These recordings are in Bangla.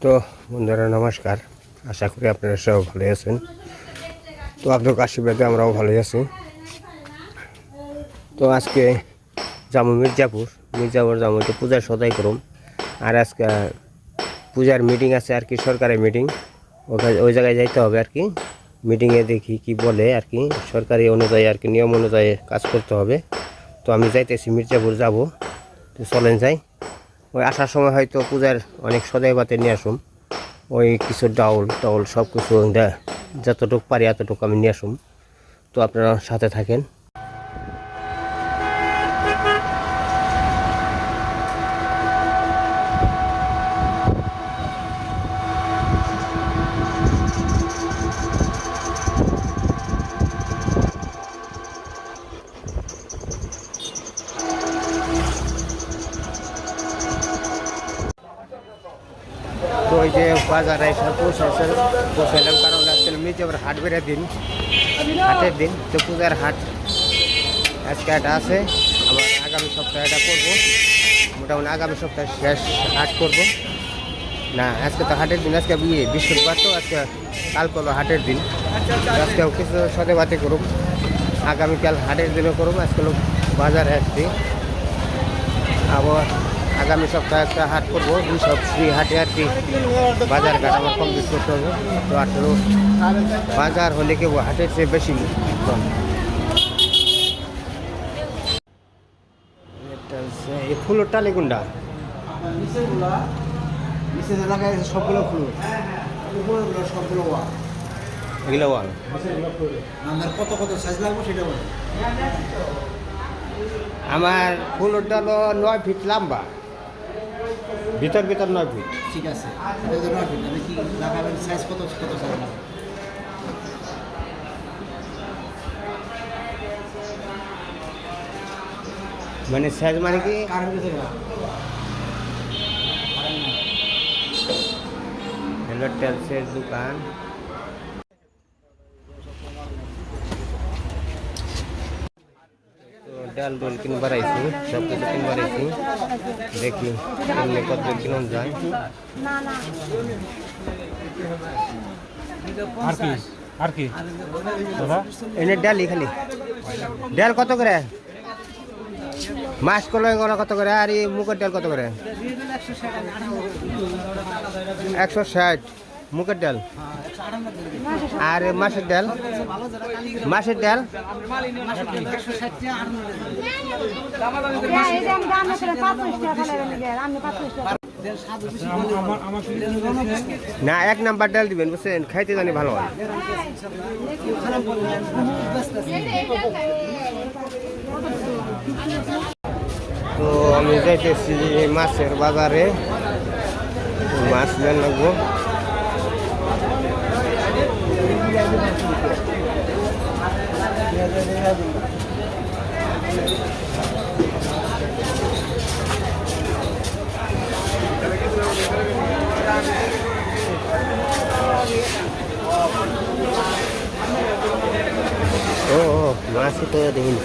তো, বন্ধুরা, নমস্কার। আশা করি আপনারা সব ভালো আছেন। তো আপনার আশীর্বাদে আমরাও ভালোই আছি। তো, আজকে যাব মির্জাপুর। মির্জাপুর যাব তো পূজার সদাই করুম। আর আজকে পূজার মিটিং আছে আর কি সরকারি মিটিং ওখানে ওই জায়গায় যাইতে হবে আর কি। মিটিংয়ে দেখি কি বলে আর কি। সরকারি অনুযায়ী আর কি, নিয়ম অনুযায়ী কাজ করতে হবে। তো, আমি যাইতেছি, মির্জাপুর যাব। তো, চলেন যাই। ওই আসার সময় হয়তো পূজার অনেক সদাই পাতে নিয়ে আসুম। ওই কিছু ডাউল, টাউল সব কিছু যতটুকু পারি এতটুকু আমি নিয়ে আসুম। তো আপনারা সাথে থাকেন তো ওই যে বাজারে এসে পৌঁছেছে। পৌঁছালাম কারণ আজকে মির্জাপুর হাট বেড়ে দিন, হাটের দিন, তো পূজার হাট আজকে একটা আছে। আবার আগামী সপ্তাহে এটা করব। মোটামুটি আগামী সপ্তাহে শেষ হাট করব। না, আজকে তো হাটের দিন, আজকে বিয়ে, বৃহস্পতিবার তো আজকে কাল করল হাটের দিন। আজকেও কিছু সদে বাতি করুক। আগামীকাল হাটের দিনও করুক, আজকে বাজারে আসছি আবার আগামী সপ্তাহে একটা হাট করব দুই ফ্রি হাটে আর কি বাজার ঘাট আমার কমপ্লিট করতে হবে। তো আঠেরো বাজার হলে কি হাটের চেয়ে বেশি কম এই সবগুলো ফুল সবগুলো এগুলো ওয়ান আমাদের কত কত সাইজ লাগবে সেটা বলে। আমার ফুলটা হলো নয় ফিট লম্বা। ভিতর ভিতর নয় ফিট ঠিক আছে। নয় ফিট কি লাগাবেন? সাইজ কত কত সাইজ মানে সাইজ মানে কি? হ্যালো টেলসের দোকান। ডাল ডোল কিনবার আইছি সব কিছু কিনবার আইছি দেখি কিনলে কত কিনুন যায়। আর কি? আর কি? দাদা এনে ডালি খালি। ডাল কত করে? মাছ কলই গলা কত করে? আর এই মুগের ডাল কত করে? একশো ষাট। মুগের ডাল। আর এ মাছের ডাল? মাছের ডাল? না এক নাম্বার ডাল দিবেন বুঝছেন? খাইতে জানি ভালো হয়। তো আমি যাইতেছি মাছের বাজারে। মাছ নেন লাগবো। ও ও, মাছই তো দেখিন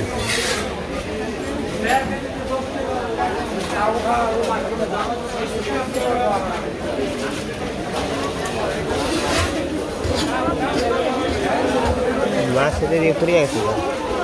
মাছ এদের দিয়ে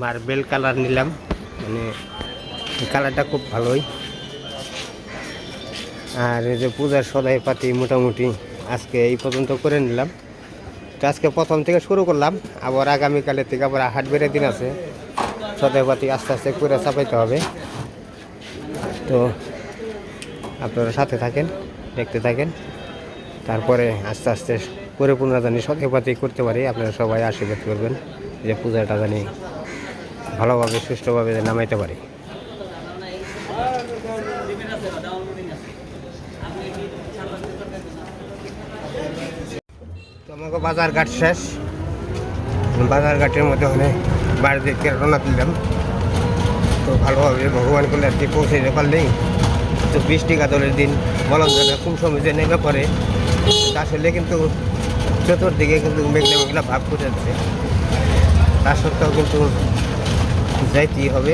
মার্বেল কালার নিলাম। মানে কালারটা খুব ভালোই। আর এই যে পূজার সদাই পাতি মোটামুটি আজকে এই পর্যন্ত করে নিলাম। তো আজকে প্রথম থেকে শুরু করলাম, আবার আগামীকালের থেকে আবার হাট বেড়ে দিন আছে। সদাইপাতি আস্তে আস্তে করে চাপাইতে হবে। তো আপনারা সাথে থাকেন, দেখতে থাকেন। তারপরে আস্তে আস্তে করে পরিপূর্ণ জানি সঠিকভাবে করতে পারি, আপনারা সবাই আশীর্বাদ করবেন যে পূজাটা জানি ভালোভাবে, সুষ্ঠুভাবে নামাইতে পারি। আমাকে বাজার ঘাট শেষ। বাজার ঘাটের মধ্যে ওখানে বাড়ি দিকে রওনা দিলাম। তো ভালোভাবে ভগবান করলে আর কি পৌঁছে যেতে পারলেই। তো বৃষ্টি কাতলের দিন বলম যাবে কোন সময় যে নেমে পড়ে আসলে কিন্তু চতুর্দিকে কিন্তু মেঘলা মেঘলা ভাব করে যাচ্ছে। তা সত্ত্বেও কিন্তু যাইতেই হবে।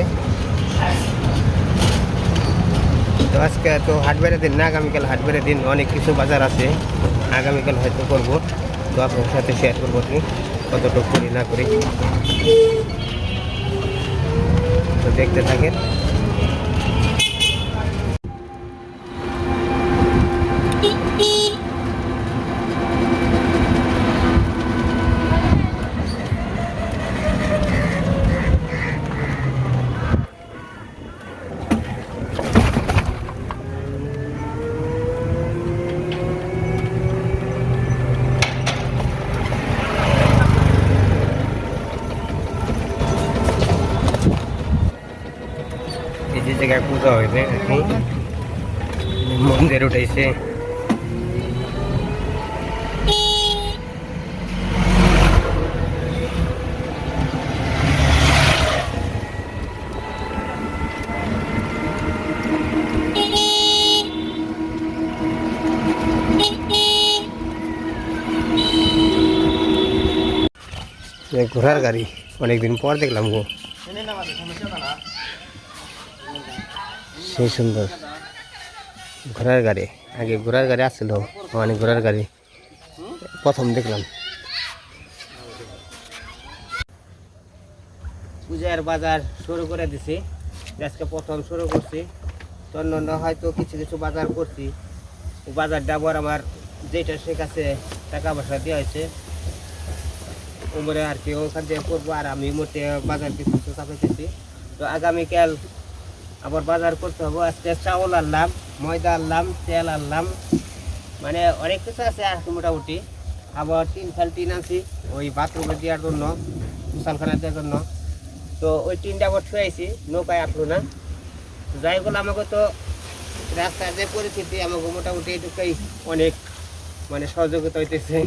তো আজকে তো হাটবারের দিন না, আগামীকাল হাটবারের দিন অনেক কিছু বাজার আছে। আগামীকাল হয়তো করব। তো আপনার সাথে শেয়ার করব কি, কতটুকু করি না করি। তো দেখতে থাকেন। জায়গায় পূজা হয়েছে এখন মন্দির উঠেছে। ঘোড়ার গাড়ি অনেকদিন পর দেখলাম গো। সেই সুন্দর। ঘোড়ার গাড়ি। আগে ঘোড়ার গাড়ি আসছিল মানে ঘোড়ার গাড়ি। প্রথম দেখলাম। পূজার বাজার শুরু করে দিছি। আজকে প্রথম শুরু করছি। তো অন্য হয়তো কিছু কিছু বাজার করছি। বাজার ডাবর আমার যেটা সে কাছে টাকা পয়সা দেওয়া হয়েছে। উমরে আর কি ওখান থেকে করব, আর আমি মোটে বাজার কিছু চাপাইতেছি। তো আগামীকাল আবার বাজার করতে হবে। আজকে চাউল আনলাম, ময়দা আনলাম, তেল আনলাম। মানে অনেক কিছু আছে আর কি মোটামুটি। আবার টিন ফাল টিন আনছি, ওই বাথরুমে দেওয়ার জন্য মুসালখানা দেওয়ার জন্য। তো ওই টিনটা আবার ছুঁয়েছি নৌকায় আসলো না। যাই বলে, আমাকে তো রাস্তার যে পরিস্থিতি, আমাকে মোটামুটি এটুকুই অনেক মানে সহযোগিতা হইতেছে।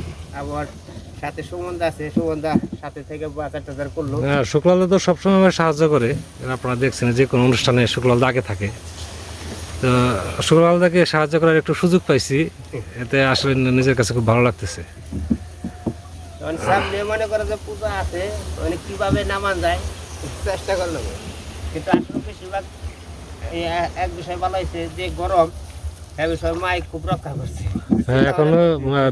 আবার সাথে সুমন্দা আছে সুমন্দা সাথে থেকে বাজার টাজার করল। হ্যাঁ, শুক্লালদা তো সবসময় আমাকে সাহায্য করে। আপনারা দেখছেন যে কোনো অনুষ্ঠানে শুক্লালদা আগে থাকে। তো শুক্লালদাকে সাহায্য করার একটু সুযোগ পাইছি। এতে আসলে নিজের কাছে খুব ভালো লাগতেছে। সামনে মনে করে যে পূজা আছে মানে কীভাবে নামান যায় চেষ্টা করলাম কিন্তু আসলে বেশিরভাগ এক বিষয় ভালো হয়েছে যে গরম এখনও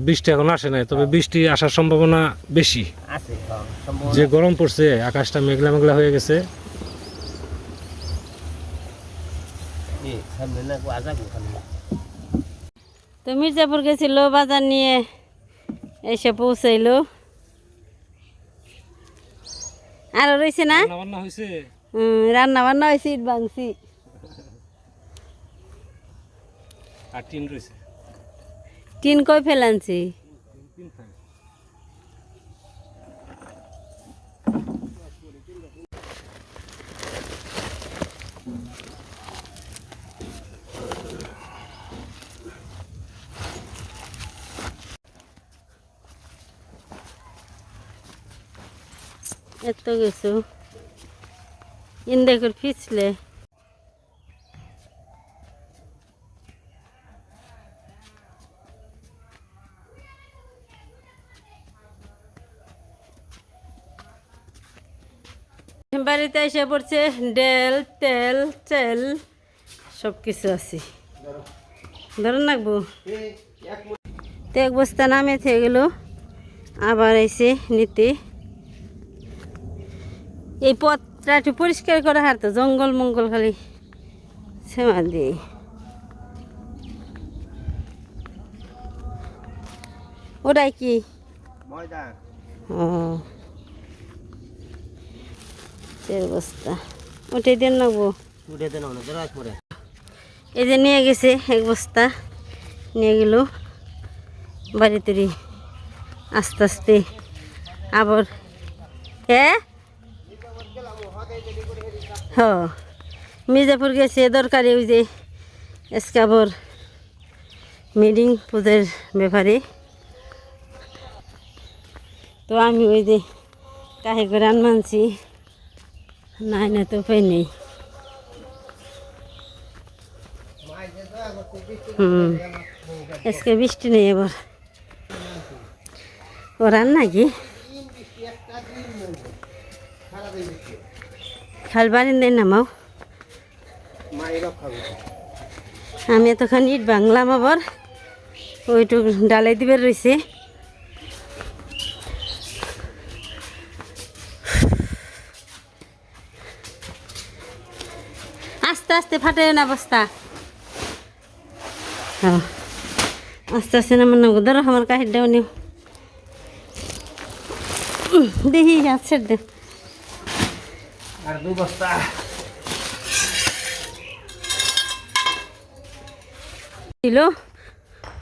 বৃষ্টি এখন আসে নাই তবে বৃষ্টি আসার সম্ভাবনা বেশি। আছে হ্যাঁ। যে গরম পড়ছে আকাশটা মেঘলা মেঘলা হয়ে গেছে। তো মির্জাপুর গেছিল বাজার নিয়ে এসে পৌঁছাইলো। আরও রয়েছে না? রান্না রান্না বান্না হয়েছে ইট ভাঙছি। আর টিন রয়েছে। টিন কই ফেলানছি এত কিছু। ইন্দেকুর পিছলে বাড়িতে এসে পড়ছে ডেল তেল তেল সব কিছু আছে। ধরুন রাখব তো এক বস্তা নামে থেকে গেল আবার এসে নিতে। এই পথটা একটু পরিষ্কার করা হার তো জঙ্গল মঙ্গল খালি সেমা দিয়ে। ওটাই কি? ময়দা ও। দেন নেব উঠে দেন জরা করে। এই যে নিয়ে গেছে এক বস্তা। নিয়ে গেল বাড়িতে আস্তে আস্তে আবার হ্যাঁ হ। মির্জাপুর গেছে দরকারি ওই যে এসকাবর মিটিং পুজোর ব্যাপারে। তো আমি ওই যে কাহে করে আন নাই না তো উপায় নেই। আজকে বৃষ্টি নেই এবার ওরান নাকি? খাল বাড়ির দেয় নামাও আমি এতক্ষণ ইট বাংলাম আবার। ওইটুক ডালাই দিবে রয়েছে আস্তে আস্তে ফাটে না বস্তা হ্যাঁ আস্তে আস্তে নামান নাম ধরো আমার কাহির দেও নিও দেখি দে। আর দুই বস্তা। ছিল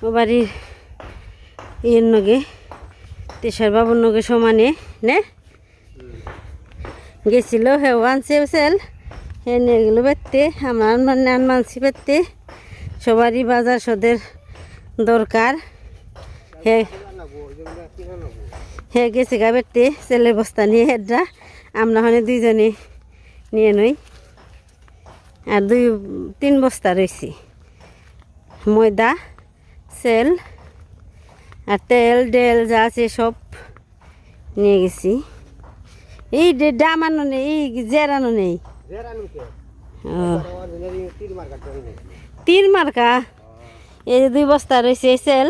ও বাড়ির ইয়ের নগে তেসার বাবুর নগে সমানে নে? গেছিল হে আনছে সেল। হে নিয়ে গেলো বেরতে আমরা মানে আন মানছি বেরতে সবারই বাজার সদের দরকার। হে হে গেছে গা বেরতে ছেলের বস্তা নিয়ে হেডরা আমরা হনে দুইজনে নিয়ে নই। আর দুই, তিন বস্তা রয়েছে ময়দা, সেল আর তেল, ডেল যা আছে সব নিয়ে গেছি। এই ডে- ডাম আনো নেই, এই জেরানো নেই। তিন মার্কা? এই যে দুই বস্তা রয়েছে এই সেল।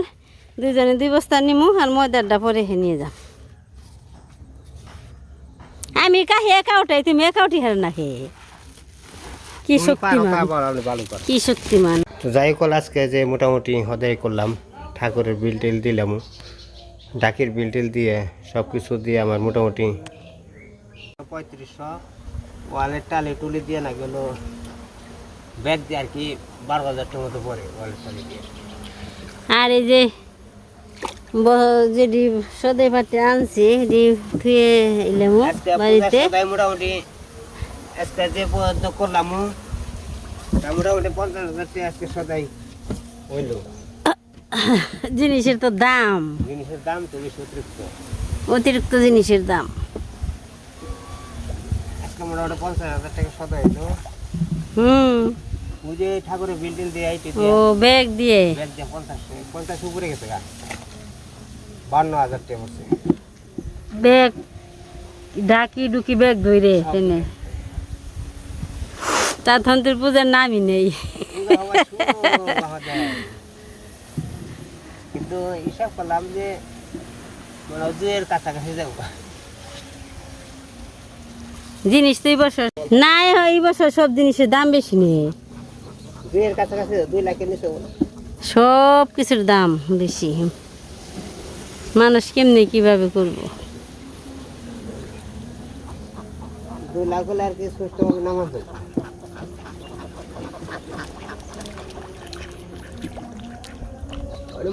দুইজনে দুই বস্তা নিমু আর ময়দারটা পরে হে নিয়ে যাম আমি কাহি একা উঠাই তুমি একা উঠি হার না খেয়ে কি শক্তিমান। কি শক্তিমান। তো যাই হোক আজকে যে মোটামুটি হদাই করলাম ঠাকুরের বিল টিল দিলাম। ডাকির বিল টিল দিয়ে সব কিছু দিয়ে আমার মোটামুটি পঁয়ত্রিশশো। ওয়ালের টালে টুলি দিয়ে না গেল ব্যাগ দিয়ে আর কি বারো হাজার টাকা মতো পড়ে ওয়ালের টালে দিয়ে। আর এই যে ব- যেটি সদাই পাতে আনছি এটি ধুয়ে এলাম আজকে বাড়িতে। মোটামুটি আজকে যে পর্যন্ত করলাম মোটামুটি পঞ্চাশ হাজার টাকা আজকে সদাই হইল। জিনিসের তো দাম। জিনিসের দাম তো বেশি অতিরিক্ত। অতিরিক্ত জিনিসের দাম। আজকে মোটামুটি পঞ্চাশ হাজার টাকা সদাই হইল হুম। ওই যে ঠাকুরের বিল্ডিং দিয়ে আইটি ও ব্যাগ দিয়ে? ব্যাগ দিয়ে পঞ্চাশ পঞ্চাশ উপরে গেছে গা। বান্ন হাজার টাকা পড়ছে ব্যাগ ডাকি ডুকি ব্যাগ ধরে টেনে। তার ধন্তের পূজার নামই নেই। কিন্তু হিসাব করলাম যে মানে কাছাকাছি যাব। জিনিস তো এই বছর নাই হয় এই বছর সব জিনিসের দাম বেশি নেই সব কিছুর দাম বেশি। মানুষ কেমনি কীভাবে করব?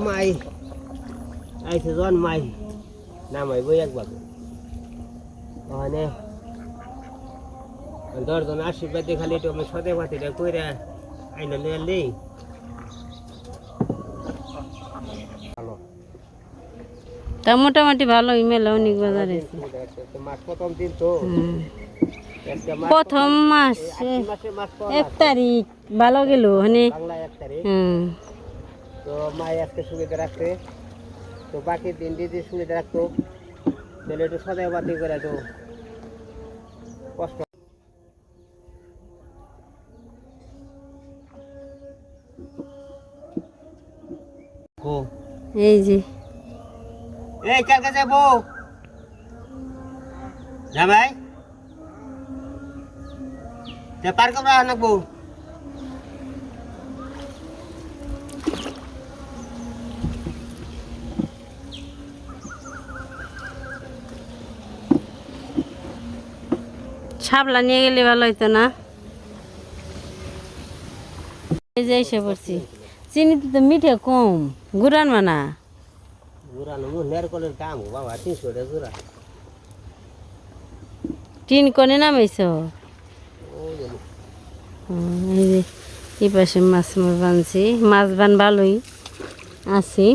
মাই আইছে জন মাই। নামাই বই একবার ওখানে দশজন আশীর্বাদ দিয়ে খালি একটু আমি সদে পাতিটা কইরা আইনা নিয়ে নেই তা মোটামুটি ভালো ইমেল অনেক বাজারে মাস প্রথম দিন তো। প্রথম মাস এক তারিখ ভালো গেল মানে এক তারিখ। হুম। তো মাই আজকে সুবিধা রাখছে। তো বাকি দিন দিদি সুবিধা রাখতো। তাহলে একটু সদাই বাতি করে তো কষ্ট এই যে। এই কার কাছে বউ যা ভাই। তে পার আনক বউ ছাবলা নিয়ে গেলে ভালো হইতো না। এই যে এসে পড়ছি। চিনিতে তো মিঠে কম। গুড়ান মানা জোড়া নেব নেরকলের দাম বাবা তিনশো টাকা জোড়া টিন কনে নামাইছ? এই যে এই পাশে মাছ মাছ বানছি। মাছ বান ভালোই আছি।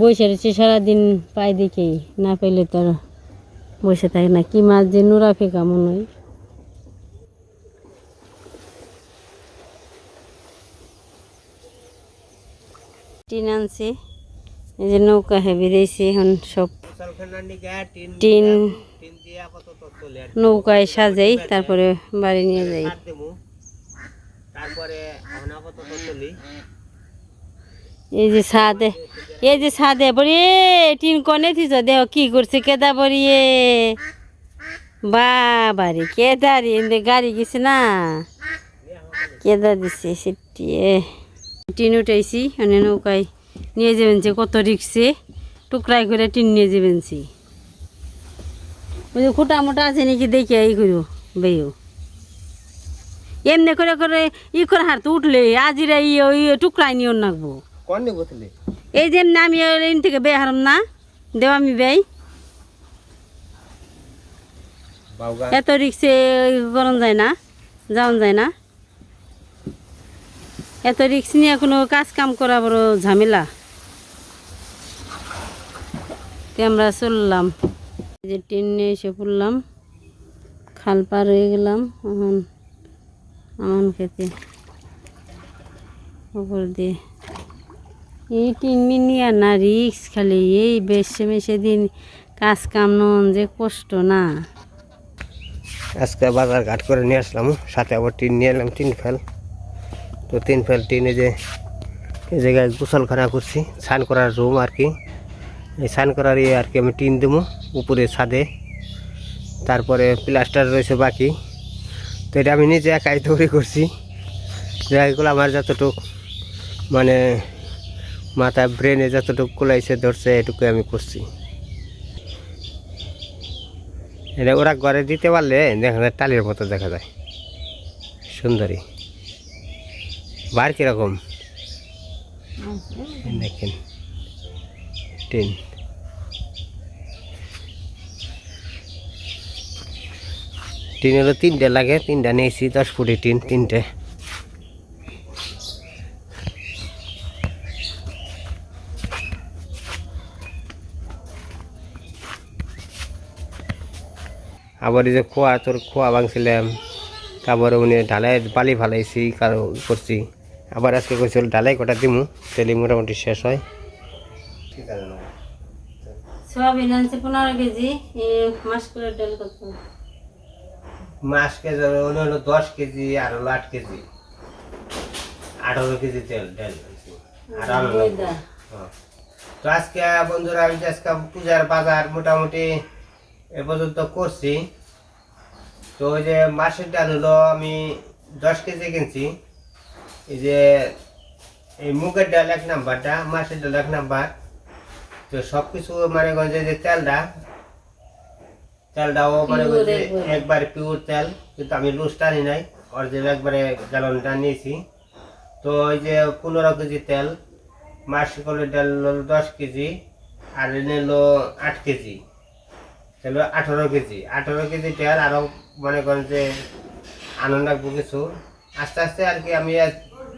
বসে রয়েছে সারাদিন পাই দেখেই না পেলে তো বসে থাকে না। কি মাছ যে নোরা ফেকা মনে হয়। টিন আনছি। এই যে নৌকা হেবি দিয়েছি এখন সব টিন নৌকায় সাজাই, তারপরে বাড়ি নিয়ে যাই। এই যে ছাদে, এই যে ছাদে, বড়ি, টিন কনে থিস দেহ, কি করছে কেদা বড়িয়ে বাবারে, কেদা রে? এনে গাড়ি গেছে না? কেদা দিছে সেটিয়ে টিন উঠাইছি মানে নৌকায় নিয়ে যাবেন যে কত রিক্সে টুকরাই করে টিন নিয়ে যাবেন ওই যে খুঁটা মোটা আছে নাকি দেখে ই করো বেও এমনি করে করে ই করে হার তো উঠলে আজিরা ইয়ে ওই টুকরাই নিয়ে নাকবো এই যে এমনি আমি এন থেকে বে হারাম না দেও আমি বেই। এত রিক্সে গরম যায় না যাওন যায় না। এত রিক্স নিয়ে কোনো কাজ কাম করা বড় ঝামেলা। আমরা চললাম। যে ট্রেন নিয়ে এসে পড়লাম। খাল পার হয়ে গেলাম। এখন আমন খেতে। উপর দিয়ে। এই তিন মিনিয়া না রিক্স খালি। এই বেশে মেশে দিন কাজ কাম নন যে কষ্ট না। আজকে বাজার ঘাট করে নিয়ে আসলাম। সাথে আবার টিন নিয়ে এলাম তিন ফেল। তো তিন ফেল টিনে যে, এই জায়গায় গোসলখানা করছি, স্নান করার রুম আর কি। এই স্নান করার ইয়ে আর কি আমি টিন দেবো উপরে ছাদে। তারপরে প্লাস্টার রয়েছে বাকি। তো এটা আমি নিজে একাই তৈরি করছি। জায়গাগুলো আমার যতটুক মানে মাথায় ব্রেনে যতটুকু কুলাইছে, ধরছে এটুকু আমি করছি। এটা ওরা ঘরে দিতে পারলে দেখা যায়, টালির মতো দেখা যায়। সুন্দরী। বার কীরকম? দেখেন। টিন। টিন হলো তিনটে লাগে, তিনটা নিয়েছি, দশ ফুটি টিন, তিনটে। আবার এই যে খোয়া, তোর খোয়া ভাঙছিলাম তারপরে উনি ঢালাই বালি ফালাইছি, কারও করছি। আবার আজকে কইছিল ডালাই কটা দিমু তেলি মোটামুটি শেষ হয়। ঠিক আছে না সোয়াবিন আনছে পনেরো কেজি মাস করে ডাল কত মাস কেজি উনি হলো দশ কেজি আর হলো আট কেজি। আঠারো কেজি তেল আনছি। আর আলু হ্যাঁ। তো আজকে বন্ধুরা আমি আজকে পূজার বাজার মোটামুটি এ পর্যন্ত করছি। তো ওই যে মাসের ডাল হলো আমি দশ কেজি কিনছি। এই যে এই মুগের ডাল এক নাম্বারটা মাসের ডাল এক নাম্বার। তো সব কিছু মানে করেন যে তেলটা তেলটাও মানে একবারে। পিওর তেল কিন্তু আমি লুজ টানি নাই অরিজিনাল একবারে গ্যালনটা নিয়েছি। তো ওই যে পনেরো কেজি তেল মাসকলের ডাল দশ কেজি আর এনে হলো আট কেজি। তাহলে আঠারো কেজি। আঠেরো কেজি তেল আরও মনে করেন যে আনন্দ রাখব কিছু। আস্তে আস্তে আর কি আমি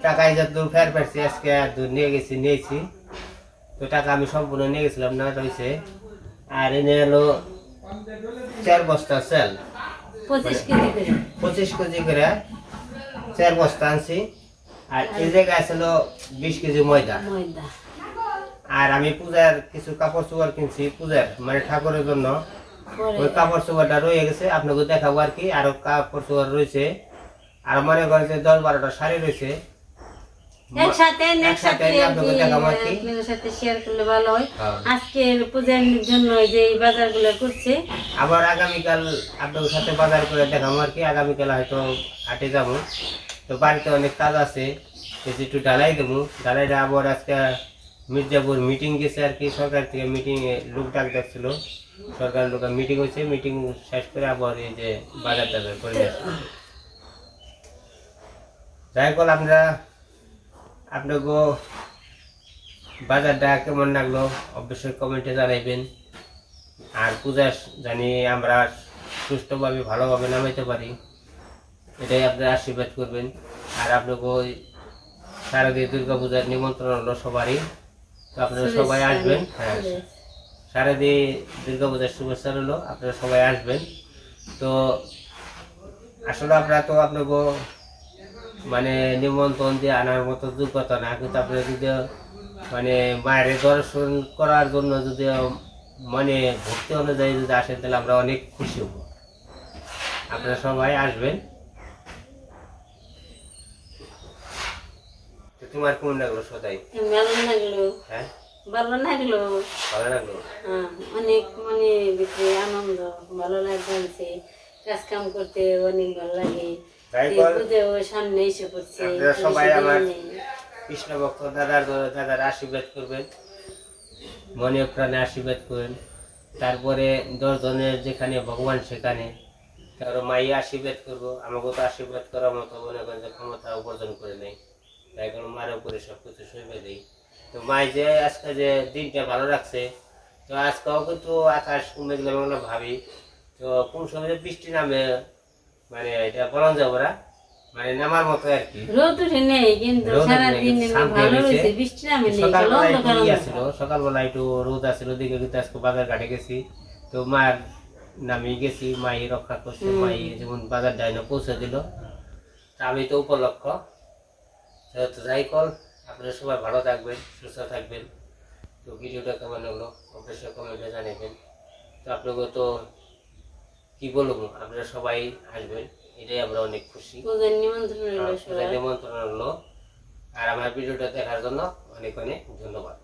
টাকায় যত ফের পাচ্ছি আজকে নিয়ে গেছি নিয়েছি। তো টাকা আমি সম্পূর্ণ নিয়ে গেছিলাম না রয়েছে। আর এনে হলো চার বস্তা সেল পঁচিশ কেজি করে। পঁচিশ কেজি করে চার বস্তা আনছি। আর এই জায়গায় ছিল বিশ কেজি ময়দা। ময়দা। আর আমি পূজার কিছু কাপড় চোপড় কিনছি পূজার মানে ঠাকুরের জন্য। ওই কাপড় চোপড়টা রয়ে গেছে আপনাকে দেখাবো আর কি। আরও কাপড় চোপড় রয়েছে। আর মনে করেন যে দশ বারোটা শাড়ি রয়েছে। একসাথে একসাথে একসাথে আমি আপনাকে দেখাবো আর কি আপনাদের সাথে শেয়ার করলে ভালো হয়। আজকের পূজার জন্য যে এই বাজারগুলো করছে। আবার আগামীকাল আপনাদের সাথে বাজার করে দেখাবো আর কি। আগামীকাল হয়তো হাটে যাব। তো বাড়িতে অনেক কাজ আছে। একটু ডালাই দেবো। ডালাইটা আবার আজকে মির্জাপুর মিটিং গেছে আর কি। সরকার থেকে মিটিং লোক ডাক দেখছিল সরকার লোক মিটিং হয়েছে। মিটিং শেষ করে আবার এই যে বাজার টাজার করে। যাই আমরা আপনাকে বাজারটা কেমন লাগল? অবশ্যই কমেন্টে জানাইবেন। আর পূজা জানি আমরা সুস্থভাবে ভালোভাবে নামাইতে পারি। এটাই আপনারা আশীর্বাদ করবেন। আর আপনাকে ওই শারদীয় দুর্গা পূজার নিমন্ত্রণ হলো সবারই। তো আপনারা সবাই আসবেন। হ্যাঁ। শারদীয় দুর্গা পূজার শুভেচ্ছা হলো আপনারা সবাই আসবেন। তো আসলে আপনারা তো আপনাকে মানে নিমন্ত্রণ দিয়ে আনার মতো যোগ্যতা না কিন্তু আপনারা যদি মানে বাইরে দর্শন করার জন্য যদি মানে ভক্তি অনুযায়ী যদি আসেন তাহলে আমরা অনেক খুশি হব। আপনারা সবাই আসবেন। তোমার কোন লাগল সদাই? ভালো লাগল। হ্যাঁ? ভালো লাগল। ভালো লাগল? হ্যাঁ, অনেক মানে ভিতরে আনন্দ ভালো লাগছে। কাজ কাম করতে অনেক ভালো লাগে। সবাই আমার- কৃষ্ণ ভক্ত দাদার দাদার আশীর্বাদ করবেন মনে প্রাণে আশীর্বাদ করবেন। তারপরে দশজনের যেখানে ভগবান সেখানে। কারও মাই আশীর্বাদ করব আমাকে তো আশীর্বাদ করার মতো মনে করেন যে ক্ষমতা উপার্জন করে নেই। তাই কারণ মার উপরে সব কিছু সইবে দিই। তো মাই যে আজকে যে দিনটা ভালো রাখছে তো আজকেও কিন্তু আকাশ মেঘলা মেঘলা ভাবি। তো কোন সময় বৃষ্টি নামে মানে এটা বলা যাব না। মানে নামার মতো আর কি। রোদ উঠে নেই কিন্তু শান্তি ভালো হয়েছে। বৃষ্টি নামে নেই সকালবেলা একটু অন্ধকার ইয়ে অন্ধকার। ছিল সকালবেলা একটু রোদ আছিল দিকে কিন্তু আজকে বাজার ঘাটে গেছি। তো মার নামিয়ে গেছি মাই রক্ষা করছে মাই যেমন বাজার ডাইনে পৌঁছে দিল। তা আমি তো উপলক্ষ। তো যাই কল আপনারা সবাই ভালো থাকবেন সুস্থ থাকবেন। তো ভিডিওটা কেমন লাগল অবশ্যই কমেন্টে জানাবেন। তো আপনাকে তো কি বলব আপনারা সবাই আসবেন এটাই আমরা অনেক খুশি। নিমন্ত্রণ রইল নিমন্ত্রণ আর আমার ভিডিওটা দেখার জন্য অনেক অনেক ধন্যবাদ।